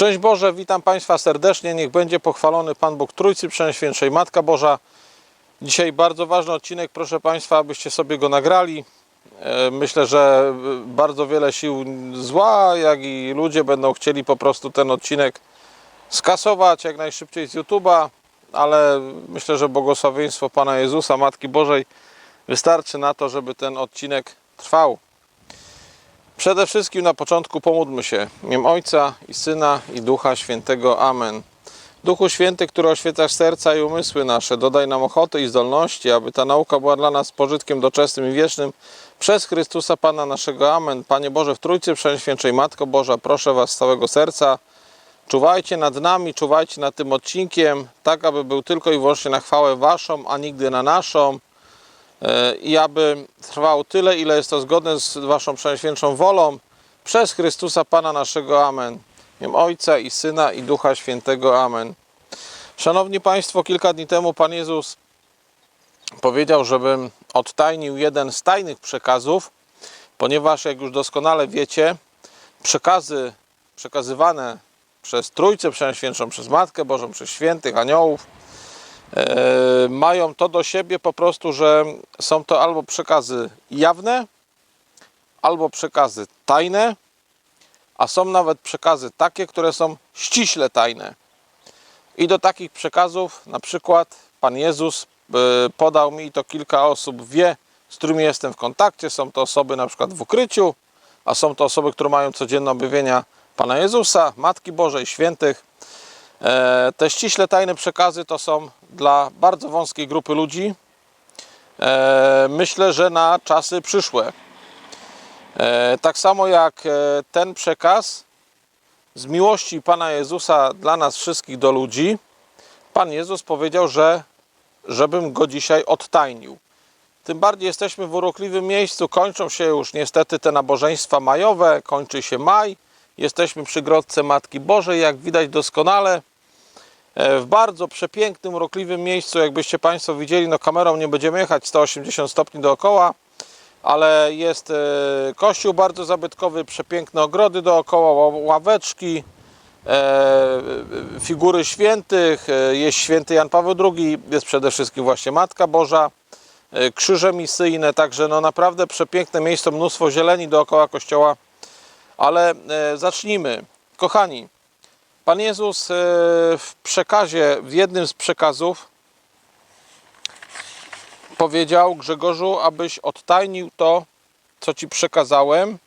Szczęść Boże, witam Państwa serdecznie. Niech będzie pochwalony Pan Bóg Trójcy Przenajświętszej Matka Boża. Dzisiaj bardzo ważny odcinek, proszę Państwa, abyście sobie go nagrali. E, Myślę, że bardzo wiele sił zła, jak i ludzie będą chcieli po prostu ten odcinek skasować jak najszybciej z YouTube'a, ale myślę, że błogosławieństwo Pana Jezusa, Matki Bożej wystarczy na to, żeby ten odcinek trwał. Przede wszystkim na początku pomódlmy się. W imię Ojca i Syna i Ducha Świętego. Amen. Duchu Święty, który oświecasz serca i umysły nasze, dodaj nam ochoty i zdolności, aby ta nauka była dla nas pożytkiem doczesnym i wiecznym. Przez Chrystusa Pana naszego. Amen. Panie Boże, w Trójcy Przenajświętszej Matko Boża, proszę Was z całego serca, czuwajcie nad nami, czuwajcie nad tym odcinkiem, tak aby był tylko i wyłącznie na chwałę Waszą, a nigdy na naszą i aby trwał tyle, ile jest to zgodne z Waszą przenajświętszą wolą, przez Chrystusa Pana naszego. Amen. W imię Ojca i Syna i Ducha Świętego. Amen. Szanowni Państwo, kilka dni temu Pan Jezus powiedział, żebym odtajnił jeden z tajnych przekazów, ponieważ jak już doskonale wiecie, przekazy przekazywane przez Trójcę Przenajświętszą, przez Matkę Bożą, przez świętych aniołów, e, mają to do siebie po prostu, że są to albo przekazy jawne, albo przekazy tajne, a są nawet przekazy takie, które są ściśle tajne. I do takich przekazów na przykład Pan Jezus e, podał mi to kilka osób wie, z którymi jestem w kontakcie. Są to osoby na przykład w ukryciu, a są to osoby, które mają codzienne objawienia Pana Jezusa, Matki Bożej, świętych. E, Te ściśle tajne przekazy to są dla bardzo wąskiej grupy ludzi. E, Myślę, że na czasy przyszłe. E, Tak samo jak ten przekaz z miłości Pana Jezusa dla nas wszystkich do ludzi, Pan Jezus powiedział, że żebym go dzisiaj odtajnił. Tym bardziej jesteśmy w urokliwym miejscu, kończą się już niestety te nabożeństwa majowe, kończy się maj, jesteśmy przy Grodce Matki Bożej, jak widać doskonale, w bardzo przepięknym, urokliwym miejscu, jakbyście Państwo widzieli, no kamerą nie będziemy jechać 180 stopni dookoła, ale jest e, kościół bardzo zabytkowy, przepiękne ogrody dookoła, ła- ławeczki, e, figury świętych, e, jest święty Jan Paweł II, jest przede wszystkim właśnie Matka Boża, e, krzyże misyjne, także no naprawdę przepiękne miejsce, mnóstwo zieleni dookoła kościoła, ale e, zacznijmy. Kochani, Pan Jezus e, w przekazie, w jednym z przekazów powiedział Grzegorzu, abyś odtajnił to, co Ci przekazałem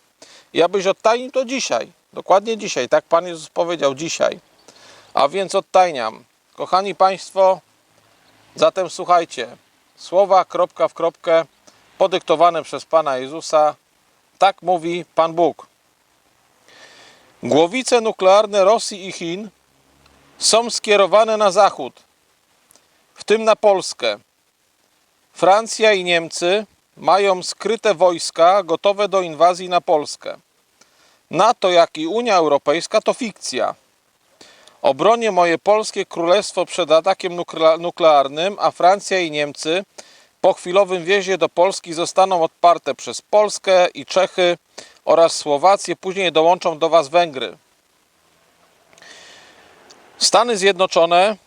i abyś odtajnił to dzisiaj. Dokładnie dzisiaj, tak Pan Jezus powiedział dzisiaj. A więc odtajniam. Kochani Państwo, zatem słuchajcie. Słowa kropka w kropkę podyktowane przez Pana Jezusa. Tak mówi Pan Bóg. Głowice nuklearne Rosji i Chin są skierowane na zachód, w tym na Polskę. Francja i Niemcy mają skryte wojska gotowe do inwazji na Polskę. NATO, jak i Unia Europejska to fikcja. Obronię moje polskie królestwo przed atakiem nukle- nuklearnym, a Francja i Niemcy po chwilowym wjeździe do Polski zostaną odparte przez Polskę i Czechy oraz Słowację. Później dołączą do Was Węgry. Stany Zjednoczone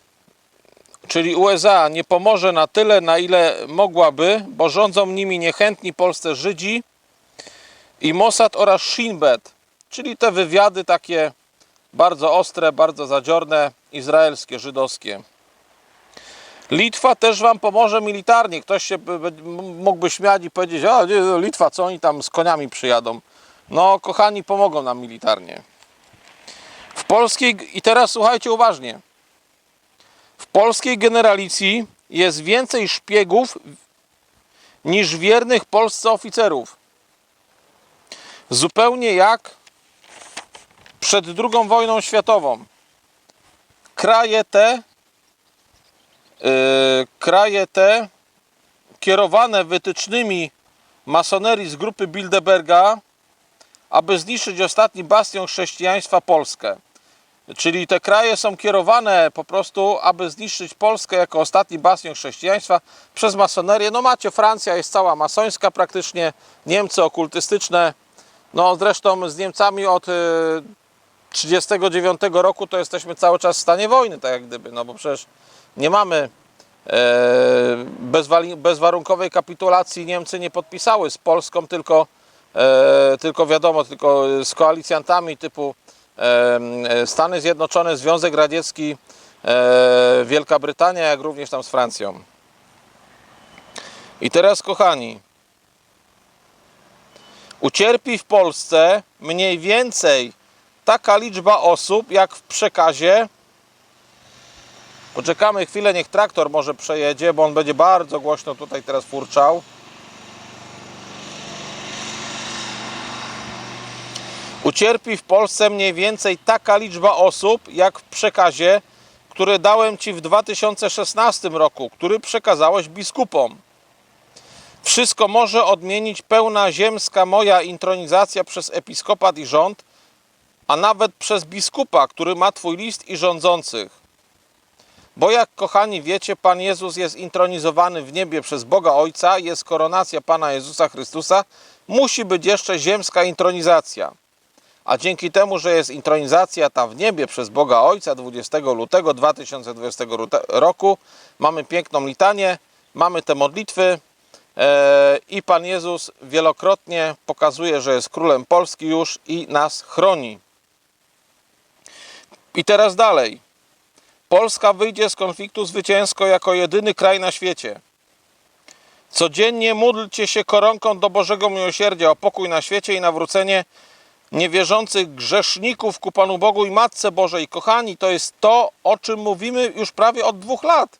czyli USA, nie pomoże na tyle, na ile mogłaby, bo rządzą nimi niechętni Polsce Żydzi i Mossad oraz Shin Bet, czyli te wywiady takie bardzo ostre, bardzo zadziorne, izraelskie, żydowskie. Litwa też Wam pomoże militarnie. Ktoś się by- by- mógłby śmiać i powiedzieć, a no, Litwa, co oni tam z koniami przyjadą? No, kochani, pomogą nam militarnie. W polskiej, i teraz słuchajcie uważnie, w polskiej generalicji jest więcej szpiegów niż wiernych Polsce oficerów. Zupełnie jak przed II wojną światową. Kraje te, yy, kraje te kierowane wytycznymi masonerii z grupy Bilderberga, aby zniszczyć ostatni bastion chrześcijaństwa Polskę. Czyli te kraje są kierowane po prostu, aby zniszczyć Polskę jako ostatni bastion chrześcijaństwa przez masonerię. No macie, Francja jest cała masońska praktycznie, Niemcy okultystyczne. No zresztą z Niemcami od y, 39 roku to jesteśmy cały czas w stanie wojny, tak jak gdyby, no bo przecież nie mamy e, bezwarunkowej kapitulacji Niemcy nie podpisały z Polską, tylko, tylko wiadomo, tylko z koalicjantami typu e, e, Stany Zjednoczone, Związek Radziecki, e, Wielka Brytania, jak również tam z Francją. I teraz, kochani, ucierpi w Polsce mniej więcej taka liczba osób, jak w przekazie. Poczekamy chwilę, niech traktor może przejedzie, bo on będzie bardzo głośno tutaj teraz furczał. Ucierpi w Polsce mniej więcej taka liczba osób, jak w przekazie, który dałem Ci w 2016 roku, który przekazałeś biskupom. Wszystko może odmienić pełna ziemska moja intronizacja przez episkopat i rząd, a nawet przez biskupa, który ma Twój list i rządzących. Bo jak kochani wiecie, Pan Jezus jest intronizowany w niebie przez Boga Ojca, jest koronacja Pana Jezusa Chrystusa, musi być jeszcze ziemska intronizacja. A dzięki temu, że jest intronizacja ta w niebie przez Boga Ojca 20 lutego 2020 rute- roku, mamy piękną litanię, mamy te modlitwy e, i Pan Jezus wielokrotnie pokazuje, że jest królem Polski już i nas chroni. I teraz dalej. Polska wyjdzie z konfliktu zwycięsko jako jedyny kraj na świecie. Codziennie módlcie się koronką do Bożego Miłosierdzia o pokój na świecie i nawrócenie niewierzących grzeszników ku Panu Bogu i Matce Bożej. Kochani, to jest to, o czym mówimy już prawie od dwóch lat.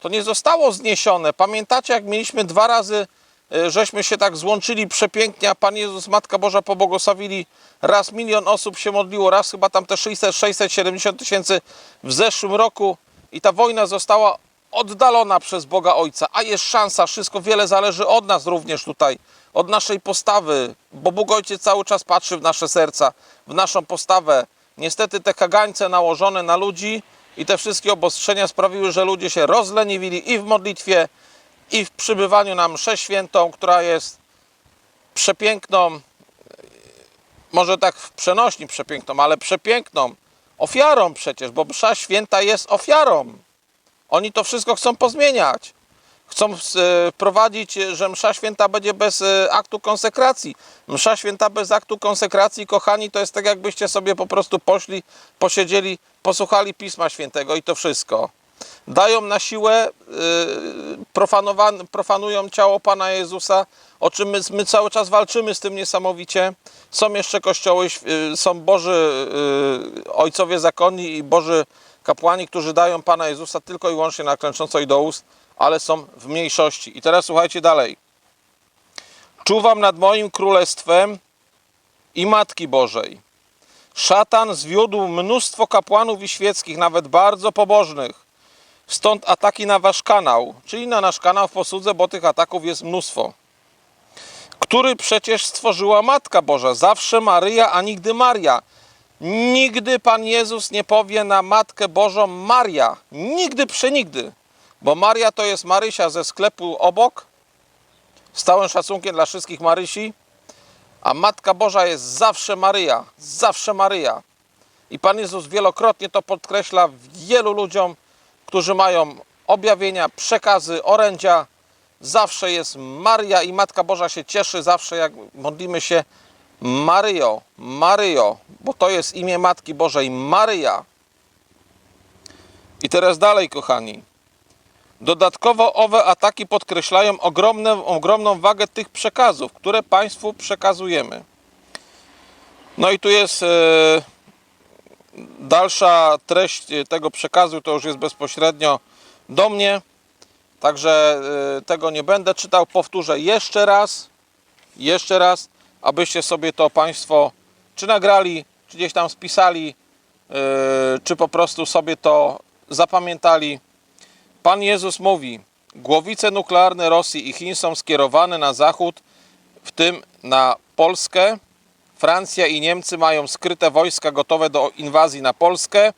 To nie zostało zniesione. Pamiętacie, jak mieliśmy dwa razy, e, żeśmy się tak złączyli przepięknie, a Pan Jezus, Matka Boża pobłogosławili. Raz milion osób się modliło, raz chyba tam te 600, 670 tysięcy w zeszłym roku i ta wojna została oddalona przez Boga Ojca, a jest szansa, wszystko wiele zależy od nas również tutaj, od naszej postawy, bo Bóg Ojciec cały czas patrzy w nasze serca, w naszą postawę. Niestety te kagańce nałożone na ludzi i te wszystkie obostrzenia sprawiły, że ludzie się rozleniwili i w modlitwie, i w przybywaniu na mszę świętą, która jest przepiękną, może tak w przenośni przepiękną, ale przepiękną ofiarą przecież, bo msza święta jest ofiarą. Oni to wszystko chcą pozmieniać. Chcą e, wprowadzić, że msza święta będzie bez e, aktu konsekracji. Msza święta bez aktu konsekracji, kochani, to jest tak jakbyście sobie po prostu poszli, posiedzieli, posłuchali Pisma Świętego i to wszystko. Dają na siłę, e, profanują ciało Pana Jezusa, o czym my, my cały czas walczymy z tym niesamowicie. Są jeszcze kościoły, e, są Boży e, ojcowie zakonni i Boży kapłani, którzy dają Pana Jezusa tylko i wyłącznie na klęcząco i do ust, ale są w mniejszości. I teraz słuchajcie dalej. Czuwam nad moim królestwem i Matki Bożej. Szatan zwiódł mnóstwo kapłanów i świeckich, nawet bardzo pobożnych. Stąd ataki na wasz kanał, czyli na nasz kanał w posłudze, bo tych ataków jest mnóstwo. Który przecież stworzyła Matka Boża, zawsze Maryja, a nigdy Maria. Nigdy Pan Jezus nie powie na Matkę Bożą Maria. Nigdy, przenigdy. Bo Maria to jest Marysia ze sklepu obok. Z całym szacunkiem dla wszystkich Marysi. A Matka Boża jest zawsze Maryja. Zawsze Maryja. I Pan Jezus wielokrotnie to podkreśla wielu ludziom, którzy mają objawienia, przekazy, orędzia. Zawsze jest Maria i Matka Boża się cieszy zawsze, jak modlimy się Maryjo, Maryjo, bo to jest imię Matki Bożej, Maryja. I teraz dalej, kochani. Dodatkowo owe ataki podkreślają ogromne, ogromną wagę tych przekazów, które Państwu przekazujemy. No i tu jest e, dalsza treść tego przekazu, to już jest bezpośrednio do mnie. Także e, tego nie będę czytał. Powtórzę jeszcze raz, jeszcze raz, abyście sobie to Państwo czy nagrali, czy gdzieś tam spisali, czy po prostu sobie to zapamiętali. Pan Jezus mówi: Głowice nuklearne Rosji i Chin są skierowane na zachód, w tym na Polskę. Francja i Niemcy mają skryte wojska gotowe do inwazji na Polskę.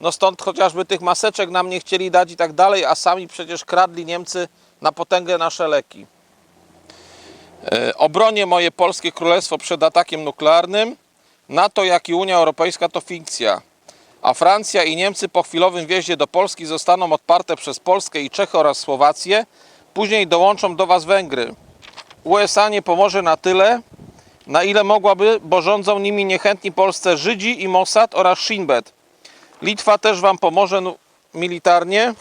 No stąd chociażby tych maseczek nam nie chcieli dać i tak dalej, a sami przecież kradli Niemcy na potęgę nasze leki. E, Obronię moje polskie królestwo przed atakiem nuklearnym. NATO, jak i Unia Europejska to fikcja, a Francja i Niemcy po chwilowym wjeździe do Polski zostaną odparte przez Polskę i Czechy oraz Słowację, później dołączą do Was Węgry. USA nie pomoże na tyle, na ile mogłaby, bo rządzą nimi niechętni Polsce Żydzi i Mossad oraz Shin Bet. Litwa też Wam pomoże militarnie.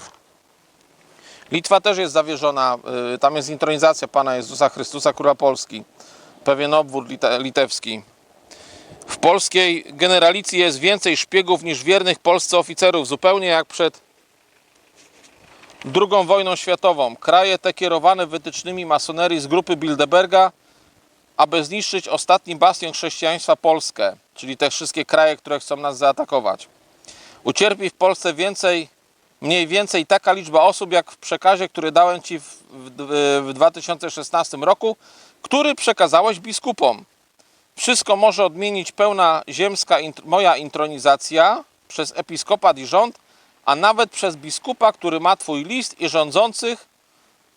Litwa też jest zawierzona, y, tam jest intronizacja Pana Jezusa Chrystusa, Króla Polski. Pewien obwód lite, litewski. W polskiej generalicji jest więcej szpiegów niż wiernych Polsce oficerów, zupełnie jak przed II wojną światową. Kraje te kierowane wytycznymi masonerii z grupy Bilderberga, aby zniszczyć ostatni bastion chrześcijaństwa Polskę, czyli te wszystkie kraje, które chcą nas zaatakować. Ucierpi w Polsce więcej, mniej więcej taka liczba osób, jak w przekazie, który dałem Ci w, w, w 2016 roku, który przekazałeś biskupom. Wszystko może odmienić pełna ziemska int- moja intronizacja przez episkopat i rząd, a nawet przez biskupa, który ma Twój list i rządzących.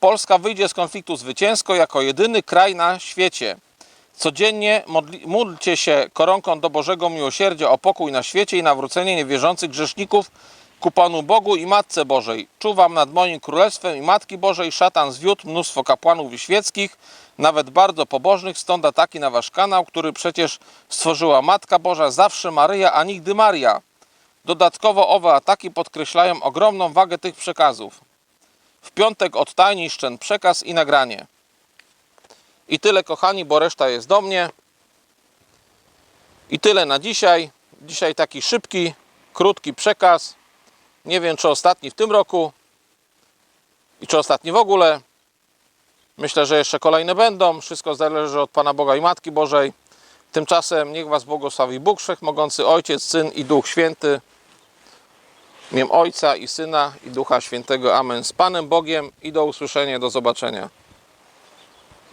Polska wyjdzie z konfliktu zwycięsko jako jedyny kraj na świecie. Codziennie módlcie się koronką do Bożego Miłosierdzia o pokój na świecie i nawrócenie niewierzących grzeszników ku Panu Bogu i Matce Bożej. Czuwam nad moim królestwem i Matki Bożej. Szatan zwiódł mnóstwo kapłanów i świeckich, nawet bardzo pobożnych, stąd ataki na wasz kanał, który przecież stworzyła Matka Boża, zawsze Maryja, a nigdy Maria. Dodatkowo owe ataki podkreślają ogromną wagę tych przekazów. W piątek odtajnisz ten przekaz i nagranie. I tyle, kochani, bo reszta jest do mnie. I tyle na dzisiaj. Dzisiaj taki szybki, krótki przekaz. Nie wiem, czy ostatni w tym roku i czy ostatni w ogóle. Myślę, że jeszcze kolejne będą. Wszystko zależy od Pana Boga i Matki Bożej. Tymczasem niech Was błogosławi Bóg Wszechmogący, Ojciec, Syn i Duch Święty. Imię Ojca i Syna i Ducha Świętego. Amen. Z Panem Bogiem i do usłyszenia, do zobaczenia.